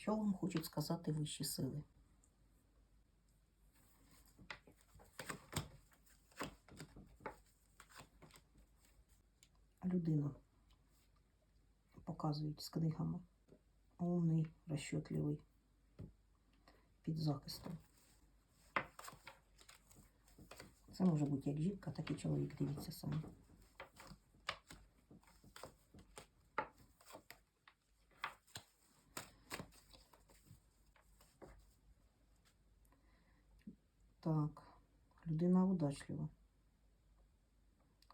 Що вам хочуть сказати вищі сили? Людина показують з книгами. Умний, розчетливий, під захистом. Це може бути як жінка, так і чоловік, дивіться самі. Так, людина удачлива.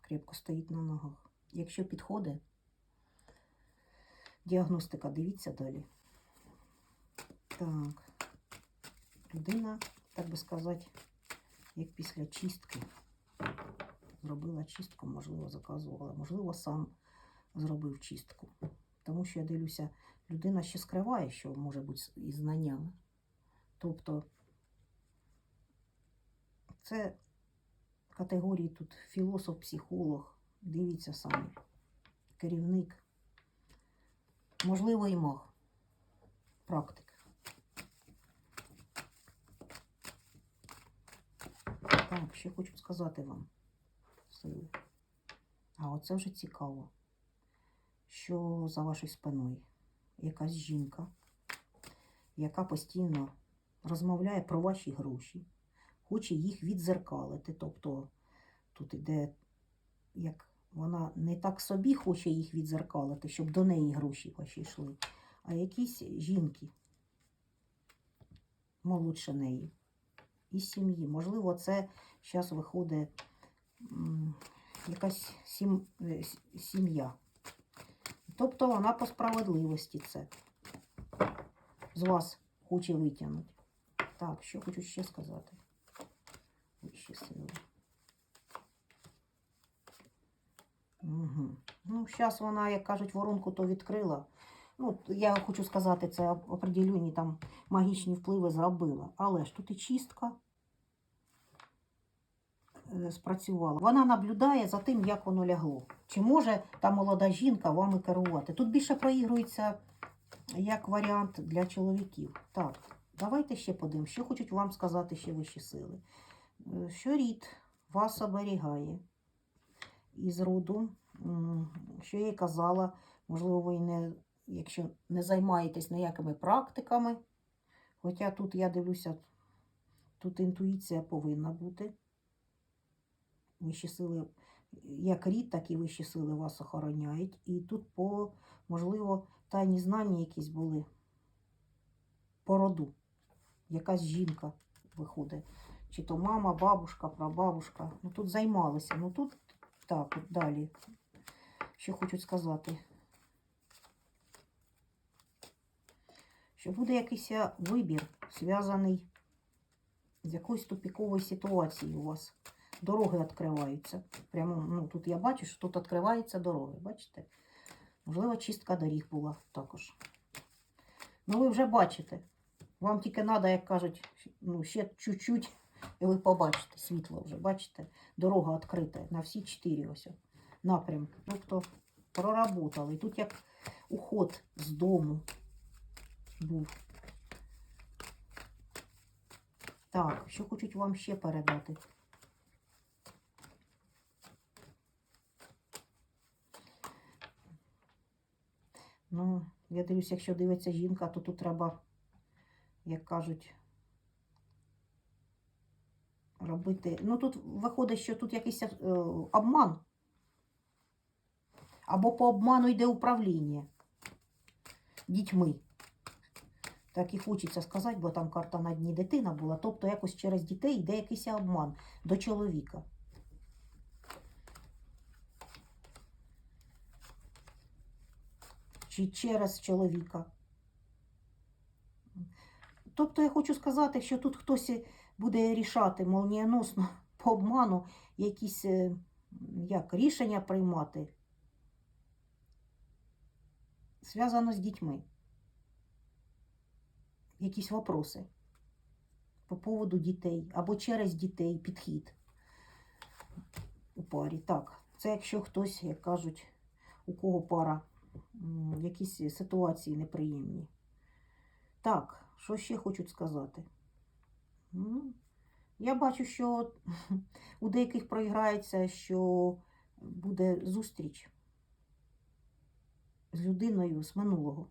Крепко стоїть на ногах. Якщо підходить, діагностика, дивіться далі. Так, людина, так би сказати, як після чистки. Зробила чистку, можливо, заказувала, можливо, сам зробив чистку. Тому що я дивлюся, людина ще скриває, що може бути із знаннями. Тобто це категорії тут філософ, психолог, дивіться самі, керівник, можливо, і маг, практик. Так, ще хочу сказати вам. сили. А оце вже цікаво, що за вашою спиною якась жінка, яка постійно розмовляє про ваші гроші, хоче їх відзеркалити. Тобто тут іде, як вона не так собі хоче їх відзеркалити, щоб до неї гроші ваші йшли, а якісь жінки молодше неї із сім'ї. Можливо, це зараз виходить якась сім, е, сім'я. Тобто вона по справедливості це з вас хоче витягнути. Так, що хочу ще сказати. Вищі сили. Угу. Ну, зараз вона, як кажуть, воронку то відкрила. Ну, я хочу сказати, це определені там магічні впливи зробила. Але ж тут і чистка е, спрацювала. Вона наблюдає за тим, як воно лягло. Чи може та молода жінка вами керувати? Тут більше проігрується як варіант для чоловіків. Так, давайте ще подивимось, що хочуть вам сказати ще вищі сили. Е, Що рід вас оберігає із роду, що я й казала, можливо, ви не, якщо не займаєтесь ніякими практиками, хоча тут я дивлюся, тут інтуїція повинна бути. Вищі сили, як рід, так і вищі сили вас охороняють. І тут, по, можливо, тайні знання якісь були по роду. Якась жінка виходить. Чи то мама, бабушка, прабабушка. Ну тут займалися. Ну тут так, от далі. Що хочу сказати. Що буде якийсь вибір, зв'язаний з якоюсь тупіковою ситуацією у вас. Дороги відкриваються. Прямо, ну, тут я бачу, що тут відкриваються дороги. Бачите? Можливо, чистка доріг була також. Ну, ви вже бачите. Вам тільки треба, як кажуть, ну, ще чуть-чуть, і ви побачите світло вже, бачите? Дорога відкрита на всі чотири ось напрямки. Тобто проработали. І тут як уход з дому був. Так, що хочуть вам ще передати? Ну, я дивлюсь, якщо дивиться жінка, то тут треба, як кажуть, робити. Ну, тут виходить, що тут якийсь е, обман. Або по обману йде управління дітьми. Так і хочеться сказати, бо там карта на дні дитина була. Тобто якось через дітей йде якийсь обман до чоловіка. Чи через чоловіка. Тобто я хочу сказати, що тут хтось буде рішати молнієносно по обману якісь е, як, рішення приймати. Зв'язано з дітьми. Якісь вопроси по поводу дітей або через дітей підхід у парі. Так, це якщо хтось, як кажуть, у кого пара, якісь ситуації неприємні. Так, що ще хочуть сказати? Я бачу, що у деяких проіграється, що буде зустріч з людиною з минулого.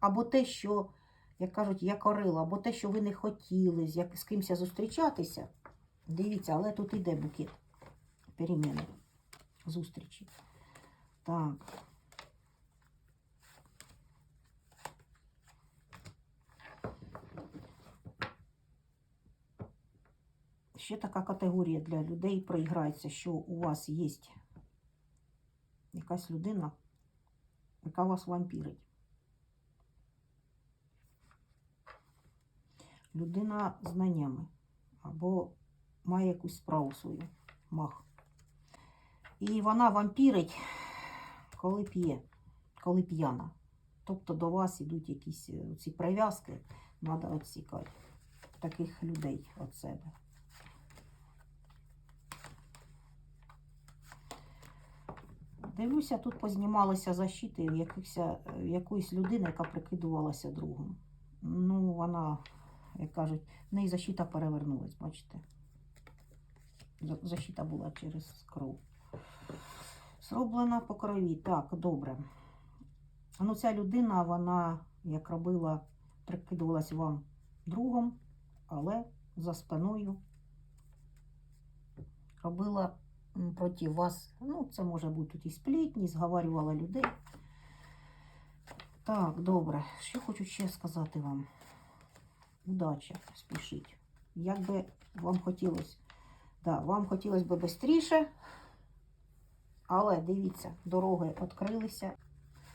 Або те, що, як кажуть, я корила, або те, що ви не хотіли з, як, кимось зустрічатися. Дивіться, але тут іде букет переміни, зустрічі. Так. Ще така категорія для людей проіграється, що у вас є якась людина, яка вас вампірить. Людина знаннями або має якусь справу свою, мах. І вона вампірить, коли п'є, коли п'яна. Тобто до вас йдуть якісь е, ці прив'язки, треба відсікати таких людей від себе. Дивлюся, тут познімалися защити якихось, е, якоїсь людини, яка прикидувалася другом. Ну, вона, як кажуть, в неї защита перевернулась, бачите? Защита була через кров. Зроблена по крові. Так, добре. Ну, ця людина, вона як робила, прикидувалась вам другом, але за спиною робила проти вас. Ну, це може бути тут і сплітні, зговарювала людей. Так, добре. Що хочу ще сказати вам? Удача, спішіть. Як би вам хотілося, да, вам хотілося б швидше, але дивіться, дороги відкрилися.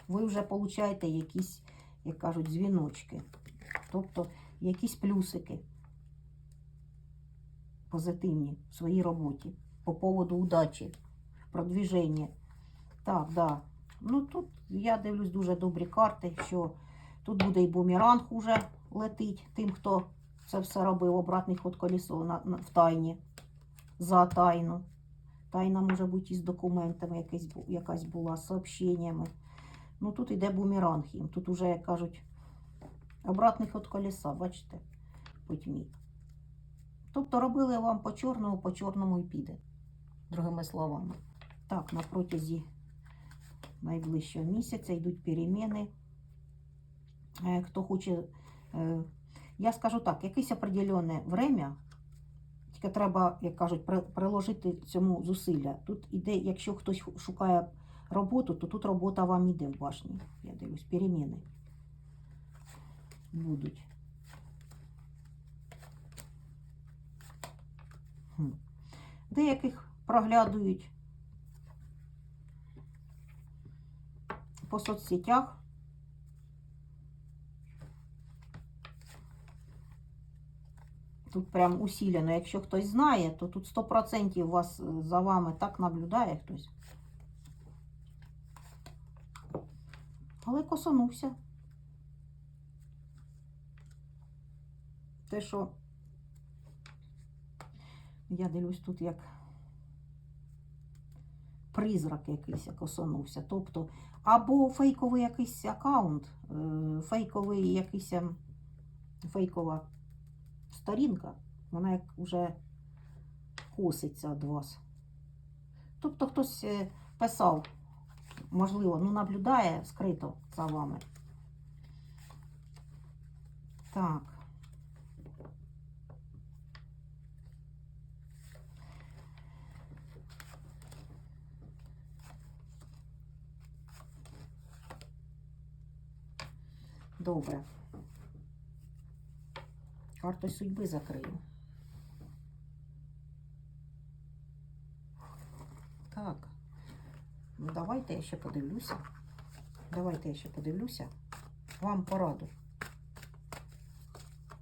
Ви вже получаєте якісь, як кажуть, дзвіночки. Тобто якісь плюсики позитивні в своїй роботі по поводу удачі, продвіження. Так, да. Ну тут я дивлюсь дуже добрі карти, що тут буде і бумеранг уже летить тим, хто це все робив, обратний ход колесо на, на, в тайні, за тайну. Тайна може бути із документами, якась, якась була, з сообщеннями. Ну тут іде бумеранг їм. Тут уже, як кажуть, обратний ход колеса, бачите, по тьмі. Тобто робили вам по чорному, по чорному і піде, другими словами. Так, на протязі найближчого місяця йдуть переміни. Е, Хто хоче, е, я скажу так, якесь определенне время, тільки треба, як кажуть, приложити цьому зусилля. Тут іде, якщо хтось шукає роботу, то тут робота вам іде в башні. Я дивлюсь, переміни будуть. Деяких проглядують по соцсетях. Тут прям усилено. Якщо хтось знає, то тут 100% вас е, за вами так наблюдає хтось. Але косанувся. Те, що я дивлюсь тут як призрак якийсь косанувся. Тобто, або фейковий якийсь аккаунт, е, фейковий якийсь ем, фейкова сторінка, вона як вже коситься від вас. Тобто хтось е, писав, можливо, ну наблюдає скрито за вами. Так. Добре. Карту судьби закрию. Так. Ну, давайте я ще подивлюся. Давайте я ще подивлюся. Вам пораду.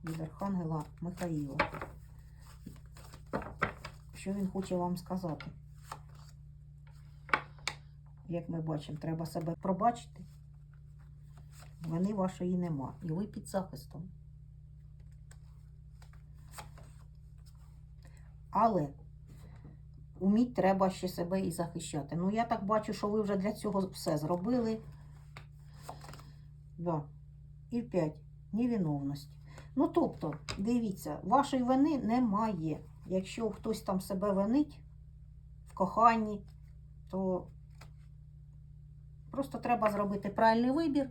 Від Архангела Михаїла. Що він хоче вам сказати? Як ми бачимо, треба себе пробачити. Вини вашої нема. І ви під захистом. Але уміть треба ще себе і захищати. Ну, я так бачу, що ви вже для цього все зробили. Да. і 5 невиновності. Ну, тобто, дивіться, вашої вини немає. Якщо хтось там себе винить в коханні, то просто треба зробити правильний вибір,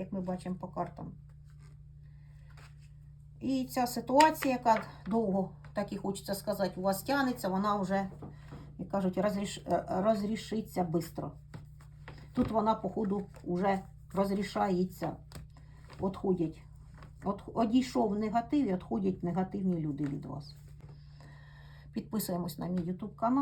як ми бачимо по картам. І ця ситуація, яка довго, так і хочеться сказати, у вас тягнеться, вона вже, як кажуть, розріш, е, розрішиться швидко. Тут вона, походу, вже розрішається. Отходять. От, одійшов негатив і відходять негативні люди від вас. Підписуємось на мій YouTube канал.